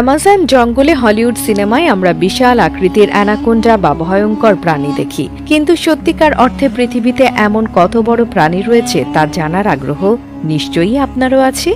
Amazon জঙ্গলে Hollywood সিনেমায় আমরা বিশাল আকৃতির অ্যানাকোন্ডা বা ভয়ঙ্কর প্রাণী দেখি। কিন্তু সত্যিকার অর্থে পৃথিবীতে এমন কত বড় প্রাণী রয়েছে তা জানার আগ্রহ নিশ্চয়ই আপনারও আছে?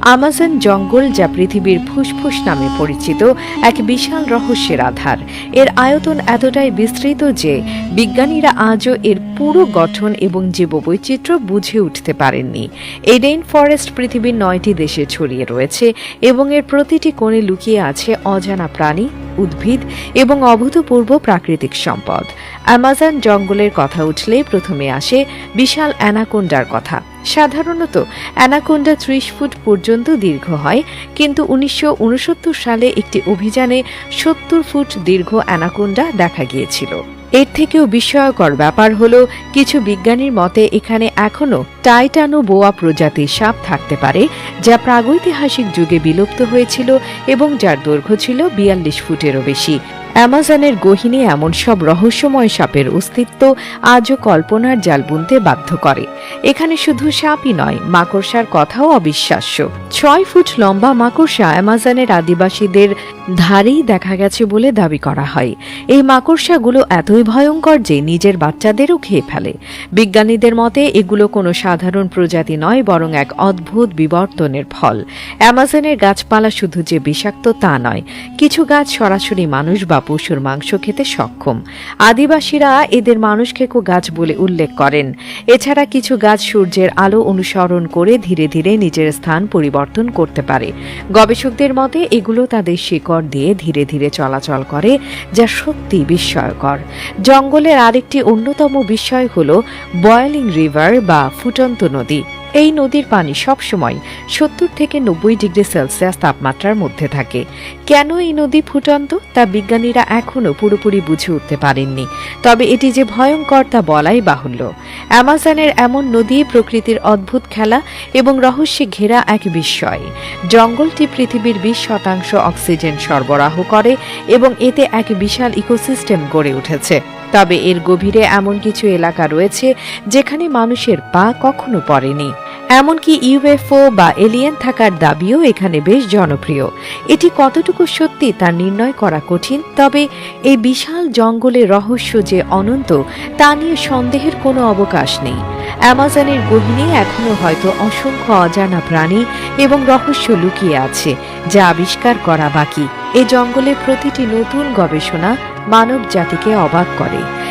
আমাজন জঙ্গল যা পৃথিবীর ফুসফুস নামে পরিচিত এক বিশাল রহস্যের আধার। এর আয়তন এতটাই বিস্তৃত যে বিজ্ঞানীরা আজও এর পুরো গঠন এবং জীববৈচিত্র্য বুঝে উঠতে পারেননি। এই রেইন ফরেস্ট পৃথিবীর নয়টি দেশে ছড়িয়ে রয়েছে এবং এর প্রতিটি কোণে লুকিয়ে আছে অজানা প্রাণী, উদ্ভিদ এবং অভূতপূর্ব প্রাকৃতিক সম্পদ। অ্যামাজন জঙ্গলের কথা উঠলেই প্রথমে আসে বিশাল অ্যানাকোন্ডার কথা। সাধারণত অ্যানাকোন্ডা ত্রিশ ফুট পর্যন্ত দীর্ঘ হয়, কিন্তু উনিশশো উনসত্তর সালে একটি অভিযানে সত্তর ফুট দীর্ঘ অ্যানাকোন্ডা দেখা গিয়েছিল। এর থেকেও বিস্ময়কর ব্যাপার হলো, কিছু বিজ্ঞানীর মতে এখানে এখনও টাইটানো বোয়া প্রজাতির সাপ থাকতে পারে, যা প্রাগৈতিহাসিক যুগে বিলুপ্ত হয়েছিল এবং যার দৈর্ঘ্য ছিল বিয়াল্লিশ ফুটেরও বেশি। অ্যামাজনের গহিনে এমন সব রহস্যময় সাপের অস্তিত্ব আজও কল্পনার জাল বুনতে বাধ্য করে। এখানে শুধু সাপই নয়, মাকড়সার কথাও অবিশ্বাস্য। ছয় ফুট লম্বা মাকড়সা অ্যামাজনের আদিবাসীদের ধারেই দেখা গেছে বলে দাবি করা হয়। এই মাকড়সাগুলো এতই ভয়ঙ্কর যে নিজের বাচ্চাদেরও খেয়ে ফেলে। বিজ্ঞানীদের মতে, এগুলো কোনো সাধারণ প্রজাতি নয়, বরং এক অদ্ভুত বিবর্তনের ফল। অ্যামাজনের গাছপালা শুধু যে বিষাক্ত তা নয়, কিছু গাছ সরাসরি মানুষ বা পশুর মাংস খেতে সক্ষম। আদিবাসীরা এদের মানুষ খেকো গাছ বলে উল্লেখ করেন। এছাড়া কিছু গাছ সূর্যের আলো অনুসরণ করে ধীরে ধীরে নিজের স্থান পরিবর্তন করতে পারে। গবেষকদের মতে, এগুলো তাদের শিকড় দিয়ে ধীরে ধীরে চলাচল করে, যা সত্যি বিস্ময়কর। জঙ্গলের আরেকটি অন্যতম বিষয় হল বয়েলিং রিভার বা ফুটন্ত নদী। এই নদীর পানি সবসময় সত্তর থেকে নব্বই ডিগ্রি সেলসিয়াস তাপমাত্রার মধ্যে থাকে। কেন এই নদী ফুটন্ত? তা বিজ্ঞানীরা এখনও পুরোপুরি বুঝে উঠতে পারেননি। তবে এটি যে ভয়ঙ্কর তা বলাই বাহুল্য। অ্যামাজনের এমন নদী প্রকৃতির অদ্ভুত খেলা এবং রহস্যে ঘেরা এক বিস্ময়। জঙ্গলটি পৃথিবীর বিশ শতাংশ অক্সিজেন সরবরাহ করে এবং এতে এক বিশাল ইকোসিস্টেম গড়ে উঠেছে। তবে এর গভীরে এমন কিছু এলাকা রয়েছে যেখানে মানুষের পা কখনো পড়েনি। এমনকি ইউএফও বা এলিয়েন থাকার দাবিও এখানে বেশ জনপ্রিয়। এটি কতটুকু সত্যি তা নির্ণয় করা কঠিন, তবে এই বিশাল জঙ্গলের রহস্য যে অনন্ত, তা নিয়ে সন্দেহের কোনো অবকাশ নেই। অ্যামাজনের গহিনে এখনও হয়তো অসংখ্য অজানা প্রাণী এবং রহস্য লুকিয়ে আছে, যা আবিষ্কার করা বাকি। এ জঙ্গলের প্রতিটি নতুন গবেষণা মানব জাতিকে অবাক করে।